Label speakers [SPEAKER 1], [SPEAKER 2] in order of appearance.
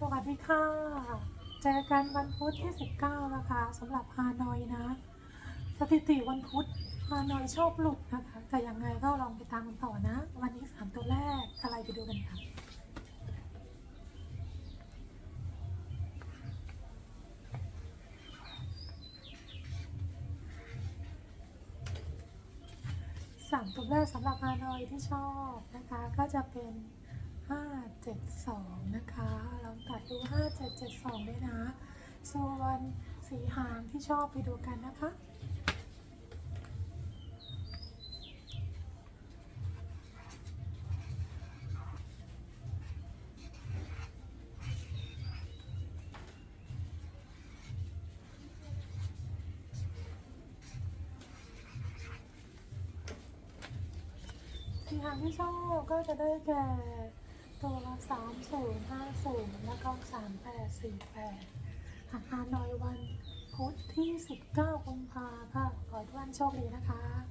[SPEAKER 1] สวัสดีค่ะ เจอกันวันพุธที่ 19 นะคะสำหรับฮานอยนะ สถิติวันพุธฮานอยชอบหลุดนะคะ แต่ยังไงก็ลองไปตามกันต่อนะ วันนี้ 3 ตัวแรกอะไรไปดูกันค่ะสามตัวแรกสำหรับฮานอยที่ชอบนะคะ ก็จะเป็น 572 นะคะ ลองตัดดู5772ด้วยนะ ส่วนสีหางที่ชอบไปดูกันนะคะสีหางที่ชอบก็จะได้แก่ ตัวละสามศูนย์ห้าศูนย์แล้วก็สามแปดสี่แปดอาหารนอยวันพุธที่สิบเก้ากุมภาค่ะ ขอทุกท่านโชคดีนะคะ